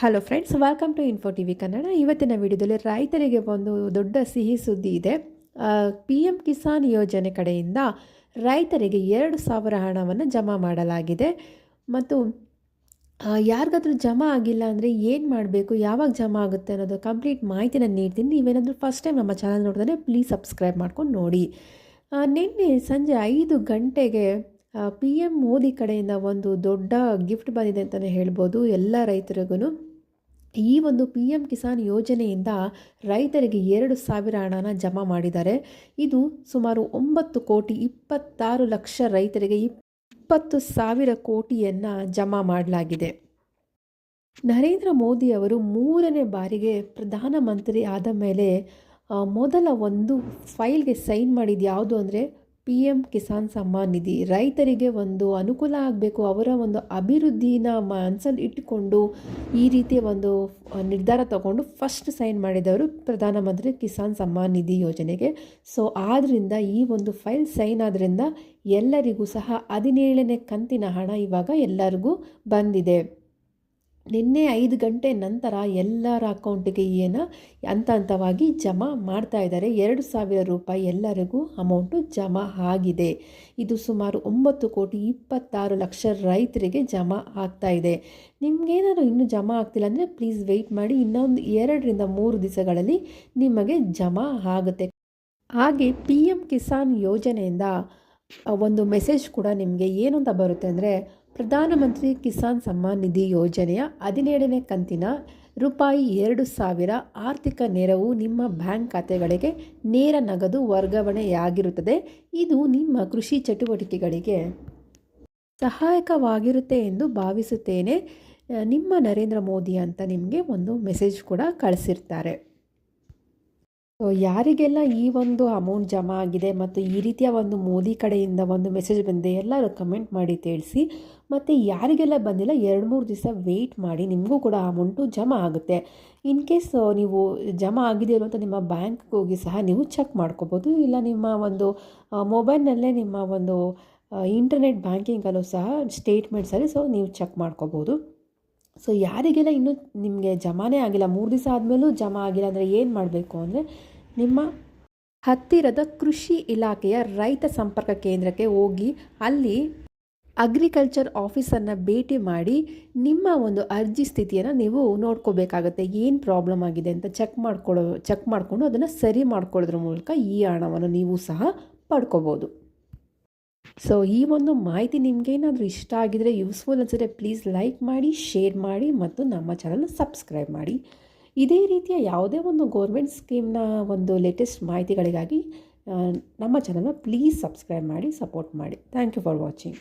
Hello friends welcome to info T V Kannada ಇವತ್ತಿನ ವಿಡಿಯೋದಲ್ಲಿ ರೈತರಿಗೆ ಒಂದು ದೊಡ್ಡ ಸಿಹಿ ಸುದ್ದಿ ಇದೆ. ಪಿ ಎಂ ಕಿಸಾನ್ ಯೋಜನೆ ಕಡೆಯಿಂದ ರೈತರಿಗೆ ಎರಡು ಸಾವಿರ ಹಣವನ್ನು ಜಮಾ ಮಾಡಲಾಗಿದೆ. ಮತ್ತು ಯಾರಿಗಾದರೂ ಜಮಾ ಆಗಿಲ್ಲ ಅಂದರೆ ಏನು ಮಾಡಬೇಕು, ಯಾವಾಗ ಜಮಾ ಆಗುತ್ತೆ ಅನ್ನೋದು ಕಂಪ್ಲೀಟ್ ಮಾಹಿತಿನ ನೀಡ್ತೀನಿ. ನೀವೇನಾದರೂ ಫಸ್ಟ್ ಟೈಮ್ ನಮ್ಮ ಚಾನಲ್ ನೋಡಿದ್ರೆ ಪ್ಲೀಸ್ ಸಬ್ಸ್ಕ್ರೈಬ್ ಮಾಡ್ಕೊಂಡು ನೋಡಿ. ನಿನ್ನೆ ಸಂಜೆ ಐದು ಗಂಟೆಗೆ ಪಿ ಎಂ ಮೋದಿ ಕಡೆಯಿಂದ ಒಂದು ದೊಡ್ಡ ಗಿಫ್ಟ್ ಬಂದಿದೆ ಅಂತಲೇ ಹೇಳ್ಬೋದು. ಎಲ್ಲ ರೈತರಿಗೂ ಈ ಒಂದು ಪಿ ಎಂ ಕಿಸಾನ್ ಯೋಜನೆಯಿಂದ ರೈತರಿಗೆ ಎರಡು ಸಾವಿರ ಹಣನ ಜಮಾ ಮಾಡಿದ್ದಾರೆ. ಇದು ಸುಮಾರು ಒಂಬತ್ತು ಕೋಟಿ ಇಪ್ಪತ್ತಾರು ಲಕ್ಷ ರೈತರಿಗೆ ಇಪ್ಪತ್ತು ಸಾವಿರ ಕೋಟಿಯನ್ನು ಜಮಾ ಮಾಡಲಾಗಿದೆ. ನರೇಂದ್ರ ಮೋದಿ ಅವರು ಮೂರನೇ ಬಾರಿಗೆ ಪ್ರಧಾನಮಂತ್ರಿ ಆದ ಮೇಲೆ ಮೊದಲ ಒಂದು ಫೈಲ್ಗೆ ಸೈನ್ ಮಾಡಿದ್ದು ಯಾವುದು ಅಂದರೆ ಪಿ ಎಂ ಕಿಸಾನ್ ಸಮ್ಮಾನ್ ನಿಧಿ. ರೈತರಿಗೆ ಒಂದು ಅನುಕೂಲ ಆಗಬೇಕು, ಅವರ ಒಂದು ಅಭಿವೃದ್ಧಿನ ಮನಸ್ಸಲ್ಲಿ ಇಟ್ಟುಕೊಂಡು ಈ ರೀತಿಯ ಒಂದು ನಿರ್ಧಾರ ತಗೊಂಡು ಫಸ್ಟ್ ಸೈನ್ ಮಾಡಿದವರು ಪ್ರಧಾನಮಂತ್ರಿ ಕಿಸಾನ್ ಸಮ್ಮಾನ್ ನಿಧಿ ಯೋಜನೆಗೆ. ಸೊ ಆದ್ದರಿಂದ ಈ ಒಂದು ಫೈಲ್ ಸೈನ್ ಆದ್ದರಿಂದ ಎಲ್ಲರಿಗೂ ಸಹ ಹದಿನೇಳನೇ ಕಂತಿನ ಹಣ ಇವಾಗ ಎಲ್ಲರಿಗೂ ಬಂದಿದೆ. ನಿನ್ನೆ ಐದು ಗಂಟೆ ನಂತರ ಎಲ್ಲರ ಅಕೌಂಟಿಗೆ ಏನು ಹಂತ ಹಂತವಾಗಿ ಜಮಾ ಮಾಡ್ತಾ ಇದ್ದಾರೆ. ಎರಡು ಸಾವಿರ ರೂಪಾಯಿ ಎಲ್ಲರಿಗೂ ಅಮೌಂಟು ಜಮಾ ಆಗಿದೆ. ಇದು ಸುಮಾರು ಒಂಬತ್ತು ಕೋಟಿ ಇಪ್ಪತ್ತಾರು ಲಕ್ಷ ರೈತರಿಗೆ ಜಮಾ ಆಗ್ತಾ ಇದೆ. ನಿಮಗೇನಾದ್ರು ಇನ್ನೂ ಜಮಾ ಆಗ್ತಿಲ್ಲ ಅಂದರೆ ಪ್ಲೀಸ್ ವೆಯ್ಟ್ ಮಾಡಿ. ಇನ್ನೊಂದು ಎರಡರಿಂದ ಮೂರು ದಿವಸಗಳಲ್ಲಿ ನಿಮಗೆ ಜಮಾ ಆಗುತ್ತೆ. ಹಾಗೆ ಪಿ ಎಂ ಕಿಸಾನ್ ಯೋಜನೆಯಿಂದ ಒಂದು ಮೆಸೇಜ್ ಕೂಡ ನಿಮಗೆ ಏನು ಅಂತ ಬರುತ್ತೆ ಅಂದರೆ ಪ್ರಧಾನಮಂತ್ರಿ ಕಿಸಾನ್ ಸಮ್ಮಾನ್ ನಿಧಿ ಯೋಜನೆಯ ಹದಿನೇಳನೇ ಕಂತಿನ ರೂಪಾಯಿ ಎರಡು ಸಾವಿರ ಆರ್ಥಿಕ ನೆರವು ನಿಮ್ಮ ಬ್ಯಾಂಕ್ ಖಾತೆಗಳಿಗೆ ನೇರ ನಗದು ವರ್ಗಾವಣೆಯಾಗಿರುತ್ತದೆ. ಇದು ನಿಮ್ಮ ಕೃಷಿ ಚಟುವಟಿಕೆಗಳಿಗೆ ಸಹಾಯಕವಾಗಿರುತ್ತೆ ಎಂದು ಭಾವಿಸುತ್ತೇನೆ. ನಿಮ್ಮ ನರೇಂದ್ರ ಮೋದಿ ಅಂತ ನಿಮಗೆ ಒಂದು ಮೆಸೇಜ್ ಕೂಡ ಕಳಿಸಿರ್ತಾರೆ. ಯಾರಿಗೆಲ್ಲ ಈ ಒಂದು ಅಮೌಂಟ್ ಜಮಾ ಆಗಿದೆ ಮತ್ತು ಈ ರೀತಿಯ ಒಂದು ಮೋದಿ ಕಡೆಯಿಂದ ಒಂದು ಮೆಸೇಜ್ ಬಂದಿದೆ ಎಲ್ಲರೂ ಕಮೆಂಟ್ ಮಾಡಿ ತಿಳಿಸಿ. ಮತ್ತು ಯಾರಿಗೆಲ್ಲ ಬಂದಿಲ್ಲ, ಎರಡು ಮೂರು ದಿವಸ ವೆಯ್ಟ್ ಮಾಡಿ, ನಿಮಗೂ ಕೂಡ ಅಮೌಂಟು ಜಮಾ ಆಗುತ್ತೆ. ಇನ್ ಕೇಸ್ ನೀವು ಜಮಾ ಆಗಿದೆ ಅಂತ ನಿಮ್ಮ ಬ್ಯಾಂಕ್ಗೆ ಹೋಗಿ ಸಹ ನೀವು ಚೆಕ್ ಮಾಡ್ಕೋಬೋದು. ಇಲ್ಲ ನಿಮ್ಮ ಒಂದು ಮೊಬೈಲ್ನಲ್ಲೇ ನಿಮ್ಮ ಒಂದು ಇಂಟರ್ನೆಟ್ ಬ್ಯಾಂಕಿಂಗಲ್ಲೂ ಸಹ ಸ್ಟೇಟ್ಮೆಂಟ್ಸಲ್ಲಿ ಸೊ ನೀವು ಚೆಕ್ ಮಾಡ್ಕೋಬೋದು. ಸೊ ಯಾರಿಗೆಲ್ಲ ಇನ್ನೂ ನಿಮಗೆ ಜಮಾನೇ ಆಗಿಲ್ಲ, ಮೂರು ದಿವಸ ಆದಮೇಲೂ ಜಮಾ ಆಗಿಲ್ಲ ಅಂದರೆ ಏನು ಮಾಡಬೇಕು ಅಂದರೆ ನಿಮ್ಮ ಹತ್ತಿರದ ಕೃಷಿ ಇಲಾಖೆಯ ರೈತ ಸಂಪರ್ಕ ಕೇಂದ್ರಕ್ಕೆ ಹೋಗಿ ಅಲ್ಲಿ ಅಗ್ರಿಕಲ್ಚರ್ ಆಫೀಸನ್ನು ಭೇಟಿ ಮಾಡಿ ನಿಮ್ಮ ಒಂದು ಅರ್ಜಿ ಸ್ಥಿತಿಯನ್ನು ನೀವು ನೋಡ್ಕೋಬೇಕಾಗತ್ತೆ. ಏನು ಪ್ರಾಬ್ಲಮ್ ಆಗಿದೆ ಅಂತ ಚೆಕ್ ಮಾಡ್ಕೊಳ್ಳೋ ಚೆಕ್ ಮಾಡಿಕೊಂಡು ಅದನ್ನು ಸರಿ ಮಾಡ್ಕೊಳ್ಳೋದ್ರ ಮೂಲಕ ಈ ಹಣವನ್ನು ನೀವು ಸಹ ಪಡ್ಕೋಬೋದು. ಸೊ ಈ ಒಂದು ಮಾಹಿತಿ ನಿಮಗೇನಾದರೂ ಇಷ್ಟ ಆಗಿದ್ರೆ ಯೂಸ್ಫುಲ್ ಅನಿಸಿದ್ರೆ ಪ್ಲೀಸ್ ಲೈಕ್ ಮಾಡಿ ಶೇರ್ ಮಾಡಿ ಮತ್ತು ನಮ್ಮ ಚಾನಲ್ನ ಸಬ್ಸ್ಕ್ರೈಬ್ ಮಾಡಿ. ಇದೇ ರೀತಿಯ ಯಾವುದೇ ಒಂದು ಗೌರ್ಮೆಂಟ್ ಸ್ಕೀಮ್ನ ಒಂದು ಲೇಟೆಸ್ಟ್ ಮಾಹಿತಿಗಳಿಗಾಗಿ ನಮ್ಮ ಚಾನಲ್ನ ಪ್ಲೀಸ್ ಸಬ್ಸ್ಕ್ರೈಬ್ ಮಾಡಿ ಸಪೋರ್ಟ್ ಮಾಡಿ. Thank you for watching